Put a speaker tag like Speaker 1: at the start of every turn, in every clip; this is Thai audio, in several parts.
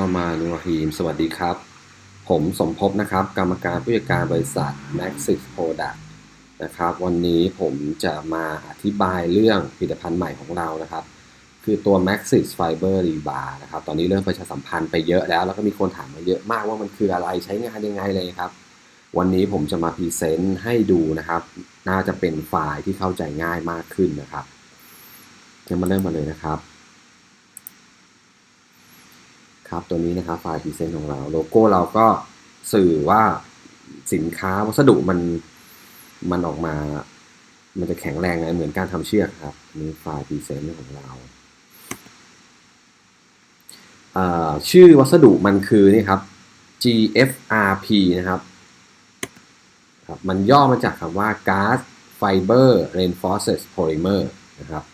Speaker 1: ลามานุรฮีม สวัสดีครับ ผมสมภพนะครับ กรรมการผู้จัดการบริษัท Maxis Product นะครับ วันนี้ผมจะมาอธิบายเรื่องผลิตภัณฑ์ใหม่ของเรานะครับ คือตัว Maxis Fiber Rebar นะครับ ตอนนี้เริ่มประชาสัมพันธ์ไปเยอะแล้ว แล้วก็มีคนถามมาเยอะมากว่ามันคืออะไรใช้งานยังไงเลยครับ วันนี้ผมจะมาพรีเซนต์ให้ดูนะครับ น่าจะเป็นไฟล์ที่เข้าใจง่ายมากขึ้นนะครับจะมาเริ่มมาเลยนะครับ ครับตัวนี้นะครับไฟล์พรีเซนต์ของเรา โลโก้เราก็สื่อว่าสินค้าวัสดุมันมันออกมา มันจะแข็งแรงไงเหมือนการทำเชือกครับนี่ไฟล์พรีเซนต์ของเราชื่อวัสดุมันคือนี่ครับ GFRP นะครับครับ มันย่อมาจากคำว่า Gas Fiber Reinforced Polymer นะครับ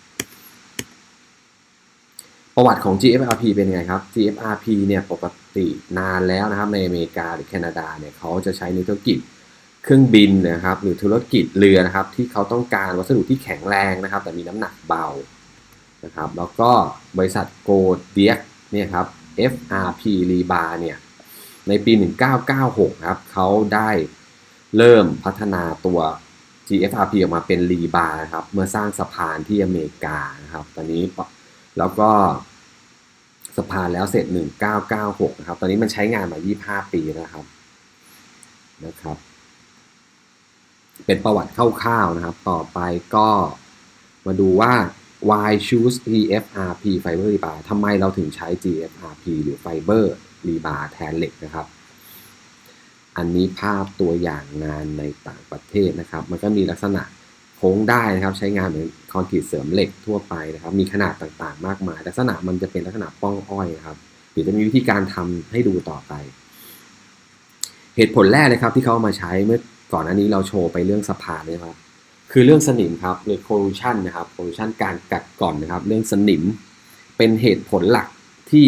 Speaker 1: ประวัติของ GFRP เป็นยังไงครับ GFRP เนี่ยปกตินานแล้วนะครับในอเมริกาหรือแคนาดาเนี่ยเขาจะใช้ในธุรกิจเครื่องบินนะครับหรือธุรกิจเรือนะครับที่เขาต้องการวัสดุที่แข็งแรงนะครับ แต่มีน้ำหนักเบานะครับแล้วก็บริษัทโกเดียกเนี่ยครับ FRP Rebar เนี่ยในปี 1996 ครับเขาได้เริ่มพัฒนาตัว GFRP ออกมาเป็นรีบาครับเมื่อสร้างสะพานที่อเมริกานะครับตอนนี้แล้วก็ สะพานแล้วเสร็จ 1996 นะครับ ตอนนี้มันใช้งานมา 25 ปีแล้วครับ นะครับ เป็นประวัติคร่าวๆนะครับ ต่อไปก็มาดูว่า why choose GFRP fiber rebar ทำไมเราถึงใช้ GFRP หรือ fiber rebar แทนเหล็กนะครับ อันนี้ภาพตัวอย่างงานในต่างประเทศนะครับ มันก็มีลักษณะ โค้งได้นะครับ ใช้งานเหมือนคอนกรีตเสริมเหล็กทั่วไปนะครับ มีขนาดต่างๆ มากมาย ลักษณะมันจะเป็นลักษณะป้องอ้อยนะครับหรือจะมีวิธีการทำให้ดูต่อไป เหตุผลแรกเลยครับที่เขาเอามาใช้เมื่อก่อนอันนี้เราโชว์ไปเรื่องสะพานนะครับคือเรื่องสนิมครับหรือ corrosion นะครับ corrosion การกัดก่อนนะครับ เรื่องสนิมเป็นเหตุผลหลักที่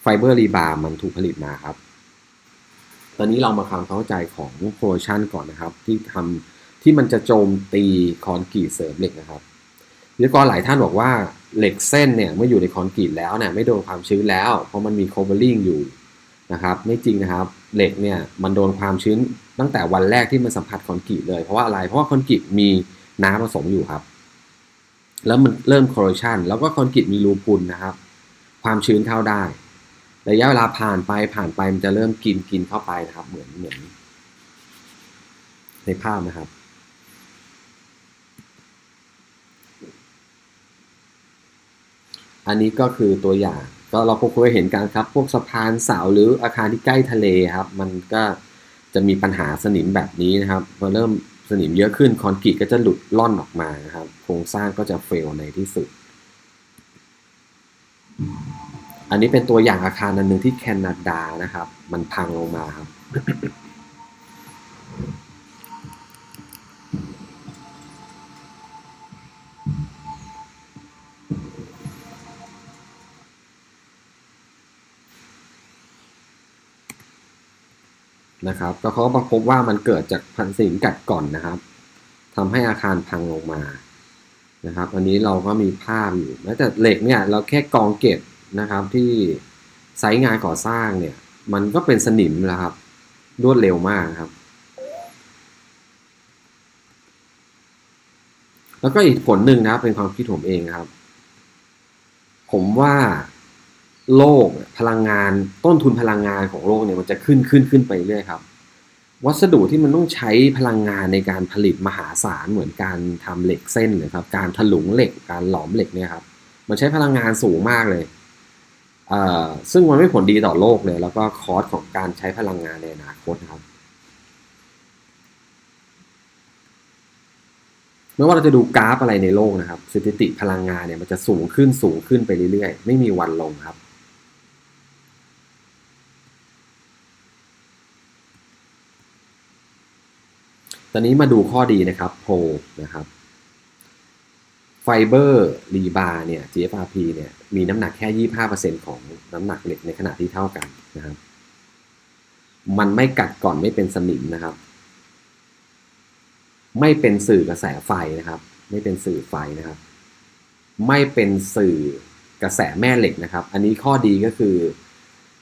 Speaker 1: ไฟเบอร์รีบาร์มันถูกผลิตมาครับ ตอนนี้เรามาความเข้าใจของ corrosion ก่อนนะครับ ที่ทำ ที่มันจะโจมตีคอนกรีตเสริมเหล็กนะครับวิศวกรหลายท่านบอกว่าเหล็กเส้นเนี่ยเมื่ออยู่ในคอนกรีตแล้วเนี่ยไม่โดนความชื้นแล้ว เพราะมันมีโคเวอร์ลิงอยู่นะครับไม่จริงนะครับเหล็กเนี่ยมันโดนความชื้นตั้งแต่วันแรกที่มันสัมผัสคอนกรีตเลย เพราะว่าอะไรเพราะว่าคอนกรีตมีน้ำผสมอยู่ครับ แล้วมันเริ่มโครชันแล้วก็คอนกรีตมีรูพุนนะครับ ความชื้นเข้าได้ระยะเวลาผ่านไปผ่านไปมันจะเริ่มกินกินเข้าไปนะครับ เหมือนเหมือนในภาพนะครับ อันนี้ก็คือตัวอย่างก็เราคงเคยเห็นกันครับ พวกสะพานเสาหรืออาคารที่ใกล้ทะเลครับ มันก็จะมีปัญหาสนิมแบบนี้นะครับพอเริ่มสนิมเยอะขึ้นคอนกรีตก็จะหลุดล่อนออกมานะครับ โครงสร้างก็จะเฟลในที่สุด อันนี้เป็นตัวอย่างอาคารอันหนึ่งที่แคนาดานะครับ มันพังลงมาครับ นะครับก็เขาก็พบว่ามันเกิดจากพันสิงกัดก่อนนะครับทำให้อาคารพังลงมานะครับ อันนี้เราก็มีภาพอยู่แม้แต่เหล็กเนี่ยเราแค่กองเก็บนะครับที่ไซต์งานก่อสร้างเนี่ย มันก็เป็นสนิมแล้วครับ รวดเร็วมากครับ แล้วก็อีกผลหนึ่งนะครับเป็นความคิดผมเองครับ ผมว่า โลกพลังงานต้นทุนพลังงานของโลกเนี่ยมันจะขึ้นขึ้นขึ้นไปเรื่อยครับ วัสดุที่มันต้องใช้พลังงานในการผลิตมหาศาลเหมือนการทำเหล็กเส้นเลยครับการถลุงเหล็กการหลอมเหล็กเนี่ยครับมันใช้พลังงานสูงมากเลยเอ่อซึ่งมันไม่ผลดีต่อโลกเลย แล้วก็คอสของการใช้พลังงานในอนาคตครับไม่ว่าเราจะดูกราฟอะไรในโลกนะครับ สถิติพลังงานเนี่ยมันจะสูงขึ้นสูงขึ้นไปเรื่อยๆ ไม่มีวันลงครับ ตอนนี้มาดูข้อดีนะครับโพนะครับไฟเบอร์รีบาร์เนี่ย GFRP เนี่ยมีน้ำหนักแค่ 25%ของน้ำหนักเหล็กในขณะที่เท่ากันนะครับ มันไม่กัดก่อนไม่เป็นสนิมนะครับ ไม่เป็นสื่อกระแสไฟนะครับ ไม่เป็นสื่อไฟนะครับ ไม่เป็นสื่อกระแสแม่เหล็กนะครับ อันนี้ข้อดีก็คือ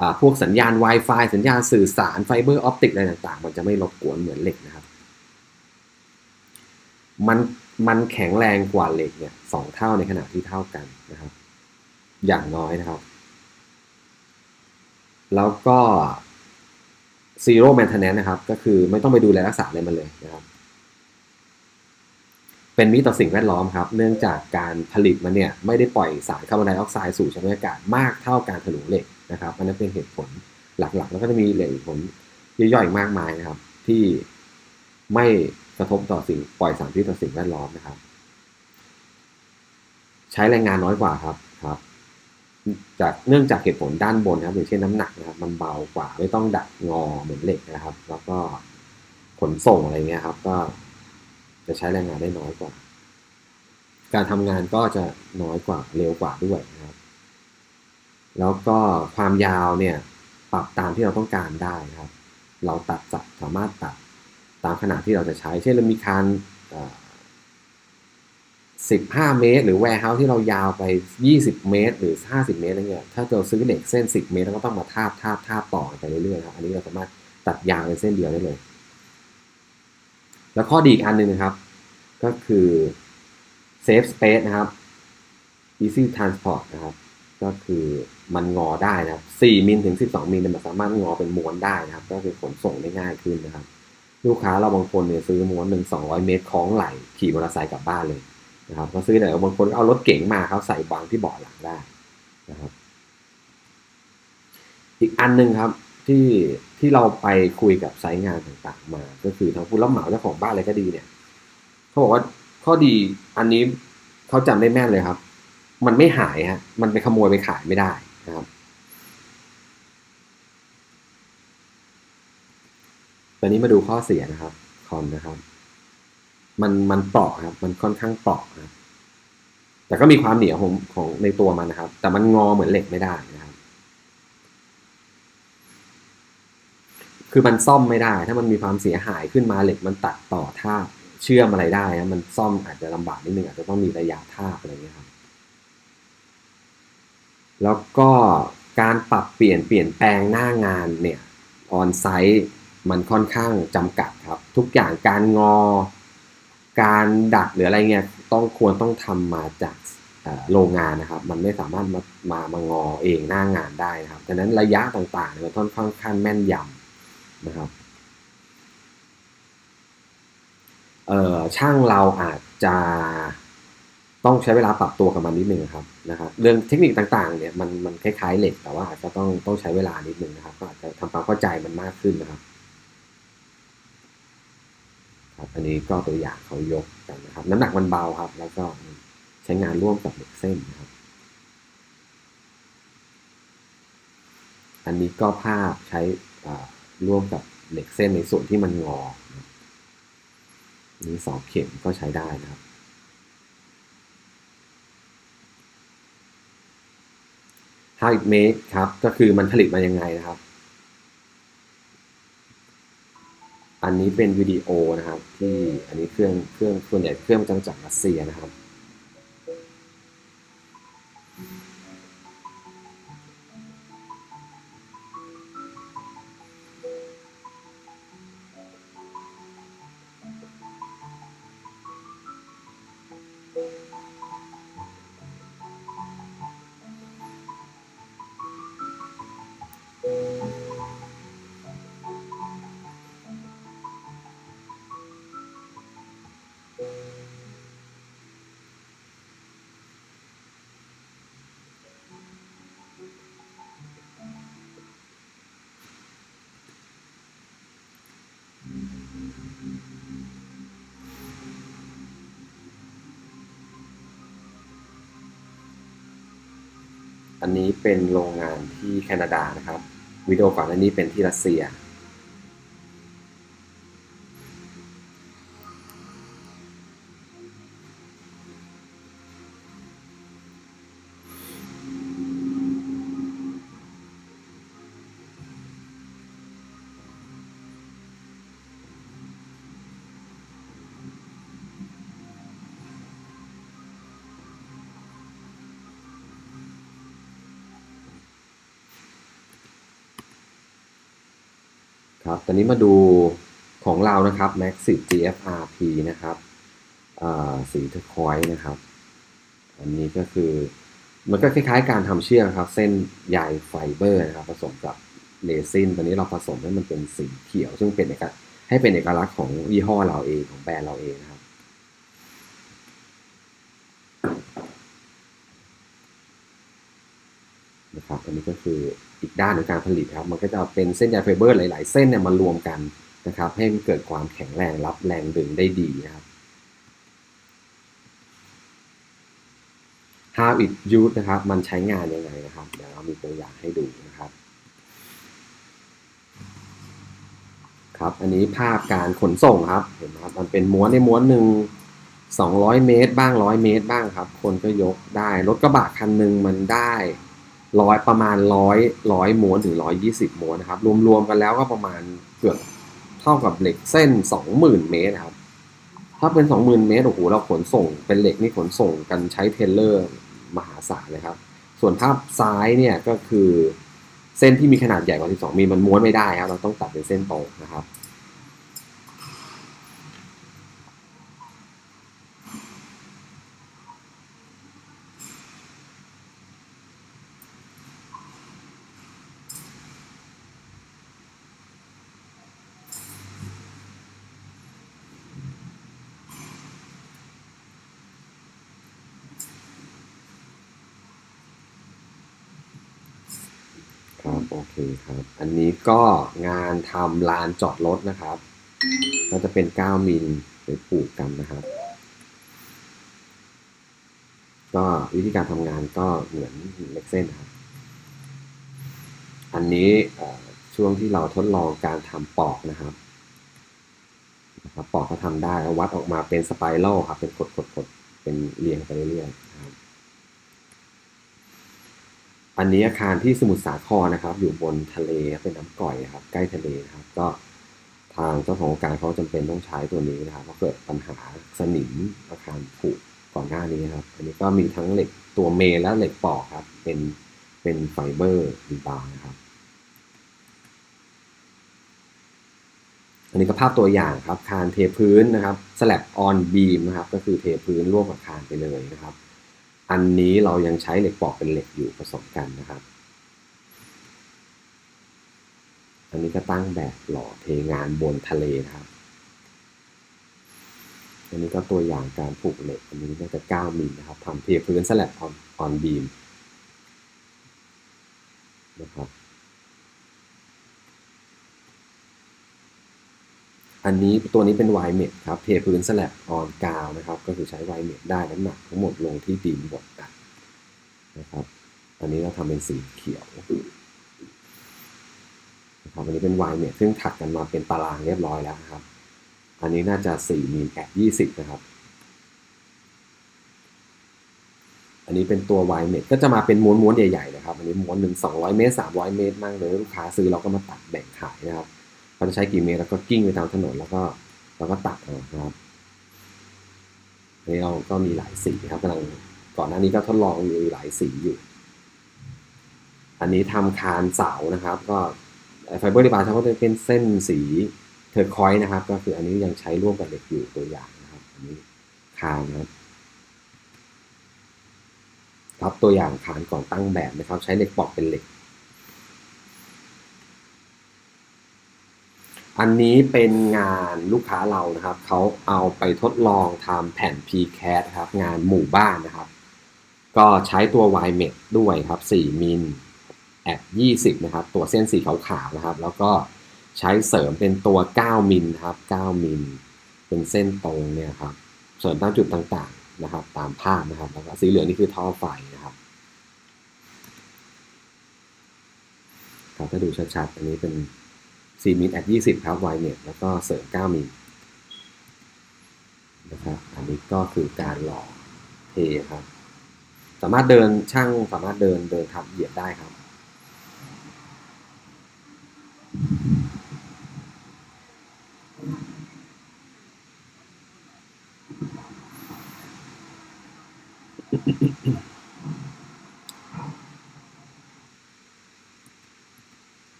Speaker 1: อพวกสัญญาณ Wi-Fi สัญญาณสื่อสารไฟเบอร์ออปติกอะไรต่างๆ มันจะไม่รบกวนเหมือนเหล็กนะครับ มันมันแข็งแรงกว่าเหล็กเนี่ยสองเท่าในขณะที่เท่ากันนะครับ อย่างน้อยนะครับ แล้วก็ zero maintenance นะครับ ก็คือไม่ต้องไปดูแลรักษาอะไรมันเลยนะครับ เป็นมิตรต่อสิ่งแวดล้อมครับ เนื่องจากการผลิตมันเนี่ย ไม่ได้ปล่อยสารคาร์บอนไดออกไซด์สู่ชั้นบรรยากาศมากเท่าการถลุงเหล็กนะครับอันนั้นเป็นเหตุผลหลักๆ แล้วก็จะมีเหตุผลย่อยๆอีกมากมายนะครับ ที่ไม่ กระทบต่อสิ่งปล่อยสารพิษต่อสิ่งแวดล้อมนะครับ ใช้แรงงานน้อยกว่าครับครับ จากเนื่องจากเหตุผลด้านบนนะครับอย่างเช่นน้ำหนักนะครับ มันเบากว่าไม่ต้องดัดงอเหมือนเหล็กนะครับ แล้วก็ขนส่งอะไรเงี้ยครับ ก็จะใช้แรงงานได้น้อยกว่า การทำงานก็จะน้อยกว่าเร็วกว่าด้วยนะครับ แล้วก็ความยาวเนี่ยปรับตามที่เราต้องการได้นะครับ เราตัดจับสามารถตัด ตามขนาดที่เราจะใช้ เช่นเรามีคานสิบห้าเมตร หรือแวร์เฮาส์ที่เรายาวไปยี่สิบเมตร หรือห้าสิบเมตรอะไรเงี้ย ถ้าเราซื้อเหล็กเส้นสิบเมตรเราก็ต้องมาทาบทาบทาบต่อไปเรื่อยๆครับ อันนี้เราสามารถตัดยาวเป็นเส้นเดียวได้เลย แล้วข้อดีอีกอันหนึ่งนะครับ ก็คือ safe space นะครับ easy transport นะครับ ก็คือมันงอได้นะครับ 4 มิลถึง 12 มิลเนี่ยมันสามารถงอเป็นม้วนได้นะครับ ก็คือขนส่งได้ง่ายขึ้นนะครับ ลูกค้าเราบางคนเนี่ยซื้อม้วนหนึ่ง200เมตรคล้องไหลขี่มอเตอร์ไซค์กลับบ้านเลยนะครับก็ซื้อแต่บางคนเอารถเก๋งมาเขาใส่วางที่เบาะหลังได้นะครับอีกอันหนึ่งครับที่ที่เราไปคุยกับไซต์งานต่างๆมา ก็คือทางผู้รับเหมาเจ้าของบ้านอะไรก็ดีเนี่ยเขาบอกว่าข้อดีอันนี้เขาจำได้แม่นเลยครับ มันไม่หายฮะมันไปขโมยไปขายไม่ได้นะครับ ตอนนี้มาดูข้อเสียนะครับคอมนะครับ มันมันเปราะครับ มันค่อนข้างเปราะครับแต่ก็มีความเหนียวของของในตัวมันนะครับ แต่มันงอเหมือนเหล็กไม่ได้นะครับ คือมันซ่อมไม่ได้ ถ้ามันมีความเสียหายขึ้นมาเหล็กมันตัดต่อท่าเชื่อมอะไรได้นะมันซ่อมอาจจะลำบากนิดนึงอาจจะต้องมีระยะท่าอะไรเงี้ยครับ แล้วก็การปรับเปลี่ยนเปลี่ยนแปลงหน้างานเนี่ยออนไซต์ มันค่อนข้างจำกัดครับ ทุกอย่างการงอ การดัดหรืออะไรเงี้ยต้องควรต้องทำมาจากโรงงานนะครับ มันไม่สามารถมามามางอเองหน้างานได้นะครับดังนั้นระยะต่างๆมันค่อนข้างแม่นยำนะครับเอ่อช่างเราอาจจะต้องใช้เวลาปรับตัวกับมันนิดนึงครับนะครับเรื่องเทคนิคต่างๆเนี่ยมันมันคล้ายๆเหล็กแต่ว่าอาจจะต้องต้องใช้เวลานิดนึงนะครับก็อาจจะทำความเข้าใจมันมากขึ้นนะครับ ครับ อันนี้ก็ตัวอย่างเขายกกันนะครับ น้ำหนักมันเบาครับ แล้วก็ใช้งานร่วมกับเหล็กเส้นนะครับ อันนี้ก็ภาพใช้ร่วมกับเหล็กเส้นในส่วนที่มันงอนี้สองเข็มก็ใช้ได้นะครับห้าเมตรครับ ก็คือมันผลิตมายังไงนะครับ อันนี้เป็นวิดีโอนะครับที่อันนี้เครื่องเครื่องส่วนใหญ่เครื่องจังจากรัสเซียนะครับ อันนี้เป็นโรงงานที่แคนาดานะครับวิดีโอก่อนอันนี้เป็นที่รัสเซีย ครับ ตอนนี้มาดูของเรานะครับ Maxit GFRP นะครับสีเทอร์คอยนะครับ อันนี้ก็คือมันก็คล้ายๆ การทำเชือกครับ เส้นใยไฟเบอร์นะครับ ผสมกับเรซินตอนนี้เราผสมให้มันเป็นสีเขียว ซึ่งเป็นเอกลักษณ์ให้เป็นเอกลักษณ์ของยี่ห้อเราเองของแบรนด์เราเองนะครับ นะครับ อันนี้ก็คืออีกด้านในการผลิตครับ มันก็จะเป็นเส้นใยไฟเบอร์หลาย ๆ เส้นเนี่ยมารวมกันนะครับ ให้มันเกิดความแข็งแรงรับแรงดึงได้ดีนะครับ How it used นะครับ มันใช้งานยังไงนะครับ เดี๋ยวเรามีตัวอย่างให้ดูนะครับครับ อันนี้ภาพการขนส่งครับ เห็นไหมครับ มันเป็นม้วนในม้วนหนึ่ง200 เมตร บ้าง 100 เมตรบ้างครับ คนก็ยกได้ รถกระบะคันหนึ่งมันได้ ร้อยประมาณร้อยร้อยม้วนถึงร้อยยี่สิบม้วนนะครับ รวมๆกันแล้วก็ประมาณเกือบเท่ากับเหล็กเส้นสองหมื่นเมตรครับ ถ้าเป็นสองหมื่นเมตรโอ้โหเราขนส่งเป็นเหล็กนี่ขนส่งกันใช้เทเลอร์มหาศาลเลยครับ ส่วนภาพซ้ายเนี่ยก็คือเส้นที่มีขนาดใหญ่กว่า 12มิลมันม้วนไม่ได้ครับ เราต้องตัดเป็นเส้นตรงนะครับ เคครับ อันนี้ก็งานทำลานจอดรถนะครับ ก็จะเป็น 9 มิลไปปลูกกันนะครับ ก็วิธีการทำงานก็เหมือนเล็กเส้นครับ อันนี้ช่วงที่เราทดลองการทำปอกนะครับนะครับปอกก็ทำได้แล้ววัดออกมาเป็นสไปรัลครับ เป็นกดๆๆเป็นเรียงไปเรื่อยๆนะครับ อันนี้อาคารที่สมุทรสาครนะครับ อยู่บนทะเลเป็นน้ำก่อยนะครับ ใกล้ทะเลนะครับ ก็ทางเจ้าของโครงการเขาจำเป็นต้องใช้ตัวนี้นะครับเพราะเกิดปัญหาสนิมอาคารผุก่อนหน้านี้ครับ อันนี้ก็มีทั้งเหล็กตัวเมนและเหล็กปอกครับ เป็นเป็นไฟเบอร์รีบาร์นะครับ อันนี้ก็ภาพตัวอย่างครับคานเทพื้นนะครับ slab on beam นะครับ ก็คือเทพื้นร่วมกับคานไปเลยนะครับ อันนี้เรายังใช้เหล็กปอกเป็นเหล็กอยู่ผสมกันนะครับ อันนี้ก็ตั้งแบบหล่อเทงานบนทะเลนะครับ อันนี้ก็ตัวอย่างการผูกเหล็ก อันนี้น่าจะ9มิลนะครับทำเทพื้นสลับออนบีมนะครับ อันนี้ตัวนี้เป็นไวเมดครับเทพื้นสลับออนกาวนะครับ ก็คือใช้ไวเมดได้น้ำหนักทั้งหมดลงที่ดินหมดกันนะครับ อันนี้เราทำเป็นสีเขียวนะครับอันนี้เป็นไวเมดซึ่งถักกันมาเป็นตารางเรียบร้อยแล้วครับ อันนี้น่าจะ4มิลแอด20 นะครับ อันนี้เป็นตัวไวเมดก็จะมาเป็นม้วนๆใหญ่ๆนะครับ อันนี้ม้วนหนึ่ง200 เมตร 300 เมตรมั่งเลยลูกค้าซื้อเราก็มาตัดแบ่งขายนะครับ เขาจะใช้กี่เมตรแล้วก็กิ้งไปตามถนนแล้วก็แล้วก็ตัดเอานะครับนนี้เราก็มีหลายสีครับกำลังก่อนหน้านี้ก็ทดลองอยู่หลายสีอยู่ อันนี้ทำคานเสานะครับ ก็ไฟเบอร์ดีบาร์เขาก็จะเป็นเส้นสีเทอร์คอยส์นะครับ ก็คืออันนี้ยังใช้ร่วมกับเหล็กอยู่ตัวอย่างนะครับอันนี้คานนะครับครับตัวอย่างคานก่อนตั้งแบบนะครับ ใช้เหล็กปอกเป็นเหล็ก อันนี้เป็นงานลูกค้าเรานะครับ เขาเอาไปทดลองทำแผ่น PCAT ครับ งานหมู่บ้านนะครับ ก็ใช้ตัว y m e t ด้วยครับ 4 มิลแอด20 นะครับ ตัวเส้นสีขาวๆนะครับ แล้วก็ใช้เสริมเป็นตัว 9 มิลครับ 9 มิล เป็นเส้นตรงเนี่ยครับ เสริมตามจุดต่างๆนะครับ ตามภาพนะครับ แล้วก็สีเหลืองนี่คือท่อไฟนะครับครับถ้าดูชัดๆ อันนี้เป็น 4มิลแอด20 ครับ y เนี่ยแล้วก็เสริม 9มิลนะครับ อันนี้ก็คือการหล่อเทครับ สามารถเดินช่างสามารถเดินเดินทับเหยียบได้ครับ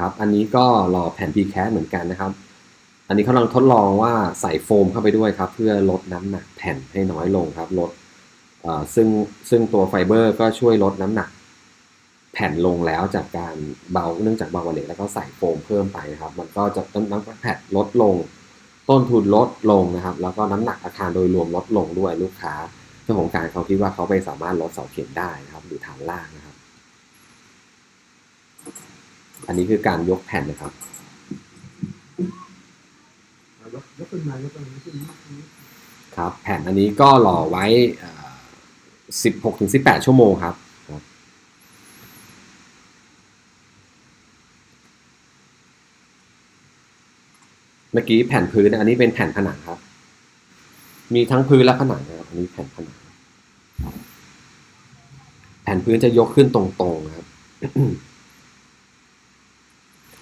Speaker 1: ครับอันนี้ก็รอแผ่น PCAT เหมือนกันนะครับ อันนี้เขาลังทดลองว่าใส่โฟมเข้าไปด้วยครับ เพื่อลดน้ำหนักแผ่นให้น้อยลงครับลดซึ่งซึ่งตัวไฟเบอร์ก็ช่วยลดน้ำหนัก แผ่นลงแล้วจากการเบาเนื่องจากเบากว่าเหล็กแล้วก็ใส่โฟมเพิ่มไปนะครับ มันก็จะต้นน้ำแผ่นลดลง ต้นทุนลดลงนะครับ แล้วก็น้ำหนักอาคารโดยรวมลดลงด้วยลูกค้าเจ้าของการเขาคิดว่าเขาไปสามารถลดเสาเข็มได้นะครับหรือฐานล่างนะครับ อันนี้คือการยกแผ่นนะครับ
Speaker 2: ยกขึ้นมายกขึ้นมาขึ้นมา
Speaker 1: ครับแผ่นอันนี้ก็หล่อไว้สิบหกถึงสิบแปดชั่วโมงครับเมื่อกี้แผ่นพื้นอันนี้เป็นแผ่นผนังครับ มีทั้งพื้นและผนังนะครับอันนี้แผ่นผนัง แผ่นพื้นจะยกขึ้นตรงๆครับ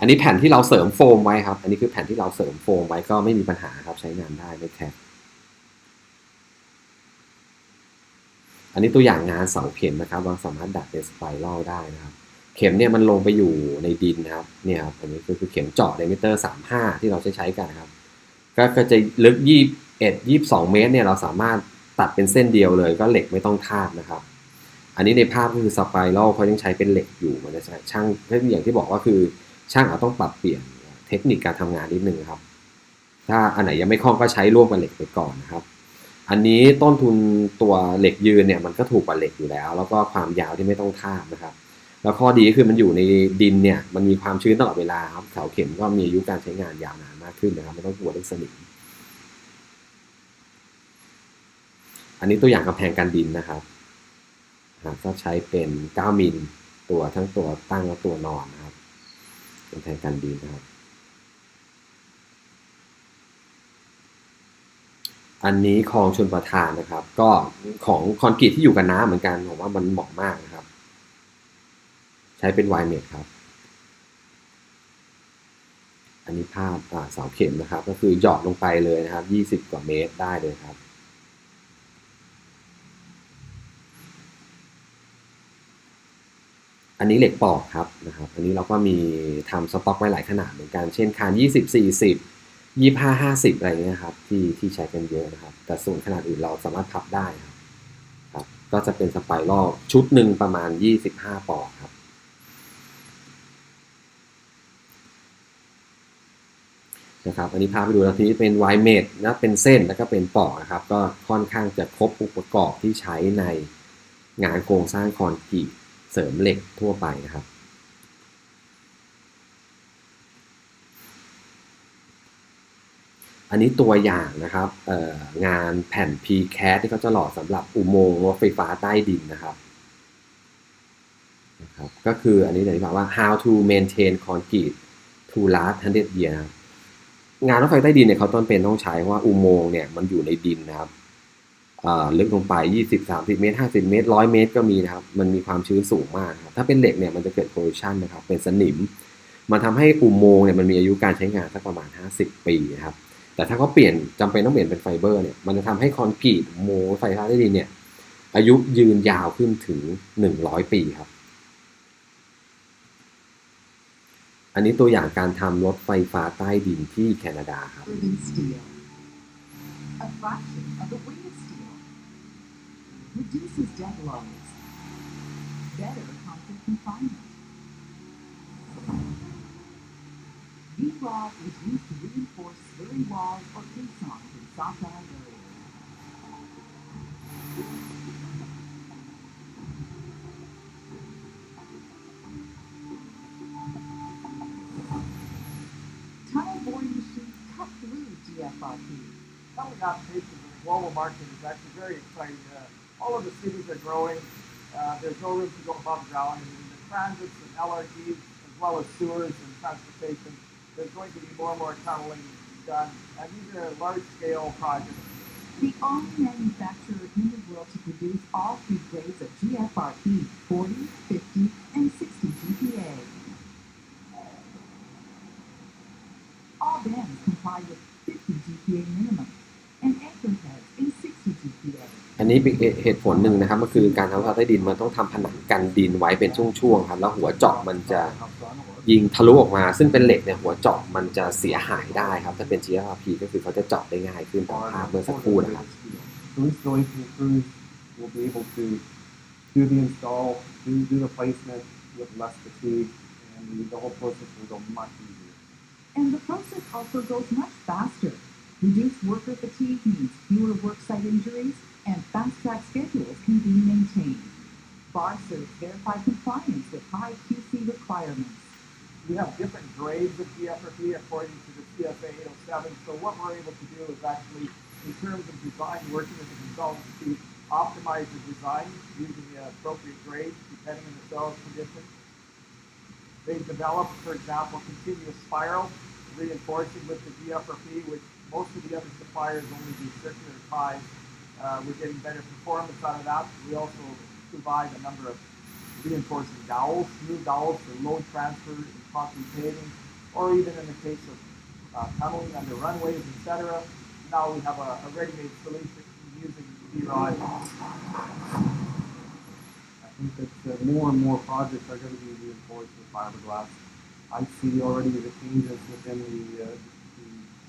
Speaker 1: อันนี้แผ่นที่เราเสริมโฟมไว้ครับ อันนี้คือแผ่นที่เราเสริมโฟมไว้ก็ไม่มีปัญหาครับใช้งานได้ไม่แคบอันนี้ตัวอย่างงานเสาเข็มนะครับ เราสามารถดัดเป็นสไปรัลได้นะครับ เข็มเนี่ยมันลงไปอยู่ในดินนะครับ เนี่ยครับอันนี้ก็คือเข็มเจาะไดมิเตอร์สามห้าที่เราใช้ใช้กันครับ ก็จะลึกยี่เอ็ดยี่สองเมตรเนี่ยเราสามารถตัดเป็นเส้นเดียวเลยก็เหล็กไม่ต้องทาบนะครับ อันนี้ในภาพก็คือสไปรัลเขายังใช้เป็นเหล็กอยู่มันจะช้ช่างอย่างที่บอกว่าคือ ช่างอาจต้องปรับเปลี่ยนเทคนิคการทำงานนิดนึงครับ ถ้าอันไหนยังไม่คล่องก็ใช้ร่วมกับเหล็กไปก่อนนะครับ อันนี้ต้นทุนตัวเหล็กยืนเนี่ยมันก็ถูกกว่าเหล็กอยู่แล้ว แล้วก็ความยาวที่ไม่ต้องทาบนะครับ แล้วข้อดีก็คือมันอยู่ในดินเนี่ยมันมีความชื้นตลอดเวลาครับเสาเข็มก็มีอายุการใช้งานยาวนานมากขึ้นนะครับไม่ต้องกลัวเรื่องสนิมอันนี้ตัวอย่างกำแพงกันดินนะครับก็ใช้เป็น 9 มิลตัวทั้งตัวตั้งและตัวนอน กำแพงกันดินนะครับ อันนี้คลองชนประทานนะครับ ก็ของคอนกรีตที่อยู่กับน้ำเหมือนกันผมว่ามันเหมาะมากนะครับ ใช้เป็นไวเมดครับ อันนี้ภาพเสาเข็มนะครับ ก็คือหยอดลงไปเลยนะครับ 20 กว่าเมตรได้เลยครับ อันนี้เหล็กปอกครับนะครับอันนี้เราก็มีทำสต็อกไว้หลายขนาดเหมือนกัน เช่นคาน 20 40 25 50 อะไรเงี้ยครับที่ที่ใช้กันเยอะนะครับ แต่ส่วนขนาดอื่นเราสามารถพับได้ครับครับ ก็จะเป็นสไปรัลชุดหนึ่งประมาณ 25 ปอกครับ นะครับ อันนี้พาไปดูแล้วทีนี้เป็นไวเมดนะเป็นเส้นแล้วก็เป็นปอกนะครับ ก็ค่อนข้างจะครบองค์ประกอบที่ใช้ในงานโครงสร้างคอนกรีต เสริมเหล็กทั่วไปนะครับ อันนี้ตัวอย่างนะครับงานแผ่น PCAT ที่เขาจะหล่อสำหรับอุโมงค์รถไฟฟ้าใต้ดินนะครับนะครับก็คืออันนี้เดี๋ยวบอกว่า how to maintain concrete to last 100 year นะครับงานรถไฟใต้ดินเนี่ยเขาต้นเป็นต้องใช้ว่าอุโมงค์เนี่ยมันอยู่ในดินนะครับ ลึกลงไป 20 30 เมตร 50 เมตร 100 เมตรก็มีนะครับ มันมีความชื้นสูงมากครับถ้าเป็นเหล็กเนี่ยมันจะเกิด corrosion นะครับ เป็นสนิม มันทำให้อุโมงค์เนี่ยมันมีอายุการใช้งานสักประมาณ 50 ปีนะครับ แต่ถ้าเขาเปลี่ยนจำเป็นต้องเปลี่ยนเป็นไฟเบอร์เนี่ย มันจะทำให้คอนกรีตโมไฟฟ้าใต้ดินเนี่ยอายุยืนยาวขึ้นถึง 100 ปีครับ อันนี้ตัวอย่างการทำรถไฟฟ้าใต้ดินที่แคนาดาครับ
Speaker 3: reduces deadlines, better content confinement. B-Rod is used to reinforce slurry walls or caissons in soft-eyed areas.
Speaker 2: Coming up, Jason, Global Market is actually very exciting. Uh, all of the cities are growing. Uh, there's no room to go above ground. And the transits and LRTs, as well as sewers and transportation, there's going to be more and more tunneling done. And these are large-scale projects.
Speaker 3: The only manufacturer in the world to produce all three grades of GFRP 40, 50, and 60 GPA. All dams comply with 50 GPA minimum,
Speaker 1: อันนี้เป็นเหตุผลหนึ่งนะครับก็คือการทำรถไฟฟ้าใต้ดินมันต้องทำผนังกันดินไว้เป็นช่วงๆครับแล้วหัวเจาะมันจะยิงทะลุออกมา ซึ่งเป็นเหล็กเนี่ยหัวเจาะมันจะเสียหายได้ครับ ถ้าเป็น GFRP ก็คือเขาจะเจาะได้ง่ายขึ้นตามภาพเมื่อสักครู่นะครับ
Speaker 4: will be able to do the install, do, do the placement with less fatigue, and the, the whole process will go much easier.
Speaker 3: And the process also goes much faster. Reduced worker fatigue means fewer worksite injuries, and fast-track schedules can be maintained. Bar certs verify compliance with high QC requirements.
Speaker 2: We have different grades of GFRP according to the CSA 807. So what we're able to do is actually, in terms of design, working with the consultants to optimize the design using the appropriate grade depending on the cell's condition. They've developed, for example, continuous spiral reinforcing with the GFRP, which most of the other suppliers only do circular ties. Uh, we're getting better performance out of that. We also provide a number of reinforcing dowels, new dowels for load transfer in concrete paving, or even in the case of uh, tunneling under runways, etc. Now we have a, a ready-made solution using V-Rod.
Speaker 4: I think that uh, more and more projects are going to be reinforced with fiberglass. I see already the changes within the, uh, the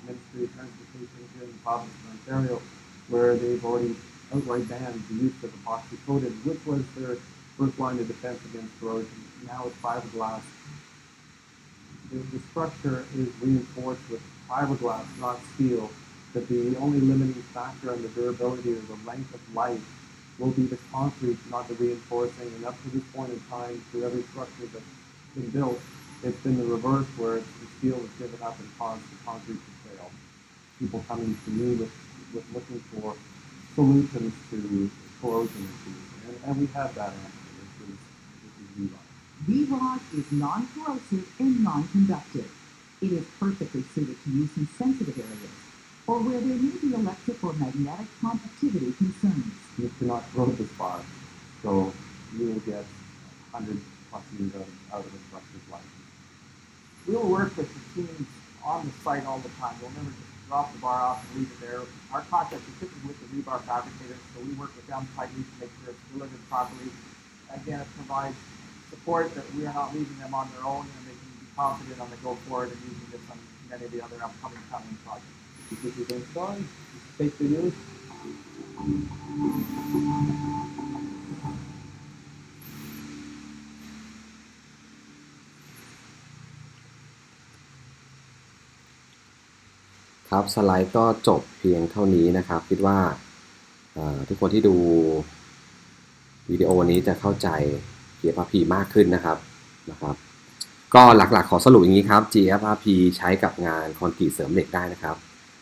Speaker 4: Ministry of Transportation here in the province of Ontario, where they've already outright banned the use of epoxy coated, which was their first line of defense against corrosion. Now it's fiberglass. The, the structure is reinforced with fiberglass, not steel. But the only limiting factor on the durability or the length of life will be the concrete, not the reinforcing. And up to this point in time, through every structure that's been built, it's been the reverse where the steel is given up and caused the concrete to fail. People coming to me with, with looking for solutions to corrosion issues. And, and we have that answer, which is, which is V-Rod.
Speaker 3: V-Rod is non-corrosive and non-conductive. It is perfectly suited to use in sensitive areas or where there may be electric or magnetic conductivity concerns.
Speaker 4: You cannot grow this far, so you will get 100 plus years out, out of the structure's life.
Speaker 2: We'll work with the teams on the site all the time. We'll never just drop the bar off and leave it there. Our contract is typically with the rebar fabricators, so we work with them tightly to make sure it's delivered properly. Again, it provides support that we are not leaving them on their own and they can be confident on the go forward and using this on many of the other upcoming tunneling projects.
Speaker 4: This is installed, safe to use.
Speaker 1: ครับสไลด์ก็จบเพียงเท่านี้นะครับ คิดว่าเอ่อทุกคนที่ดูวิดีโอนี้จะเข้าใจ GFRP มากขึ้นนะครับนะครับ ก็หลักๆขอสรุปอย่างนี้ครับ GFRP ใช้กับงานคอนกรีตเสริมเหล็กได้นะครับ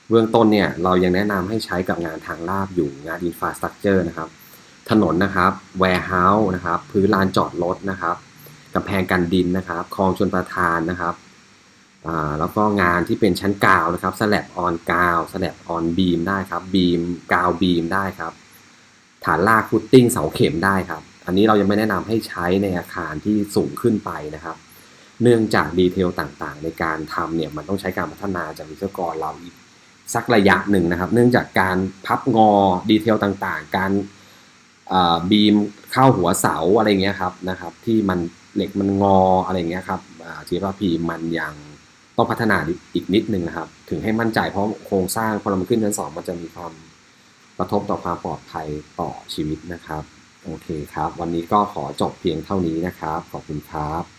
Speaker 1: เบื้องต้นเนี่ยเรายังแนะนำให้ใช้กับงานทางลาบอยู่งานอินฟราสตรักเจอร์นะครับ ถนนนะครับ warehouse นะครับ พื้นลานจอดรถนะครับกำแพงกันดินนะครับคลองชนประทานนะครับ แล้วก็งานที่เป็นชั้นกาวนะครับสแลบออนกาวสแลบออนบีมได้ครับบีมกาวบีมได้ครับ ฐานลากฟุตติ้งเสาเข็มได้ครับ อันนี้เรายังไม่แนะนำให้ใช้ในอาคารที่สูงขึ้นไปนะครับ เนื่องจากดีเทลต่างๆ ในการทำเนี่ยมันต้องใช้การพัฒนาจากวิศวกรเราอีกสักระยะหนึ่งนะครับ เนื่องจากการพับงอดีเทลต่างๆ การบีมเข้าหัวเสาอะไรเงี้ยครับนะครับ ที่มันเหล็กมันงออะไรเงี้ยครับทีว่าพีมันยัง ต้องพัฒนาอีกนิดนึงนะครับ ถึงให้มั่นใจเพราะโครงสร้างพอเรามาขึ้นชั้นสองมันจะมีความกระทบต่อความปลอดภัยต่อชีวิตนะครับ โอเคครับ วันนี้ก็ขอจบเพียงเท่านี้นะครับ ขอบคุณครับ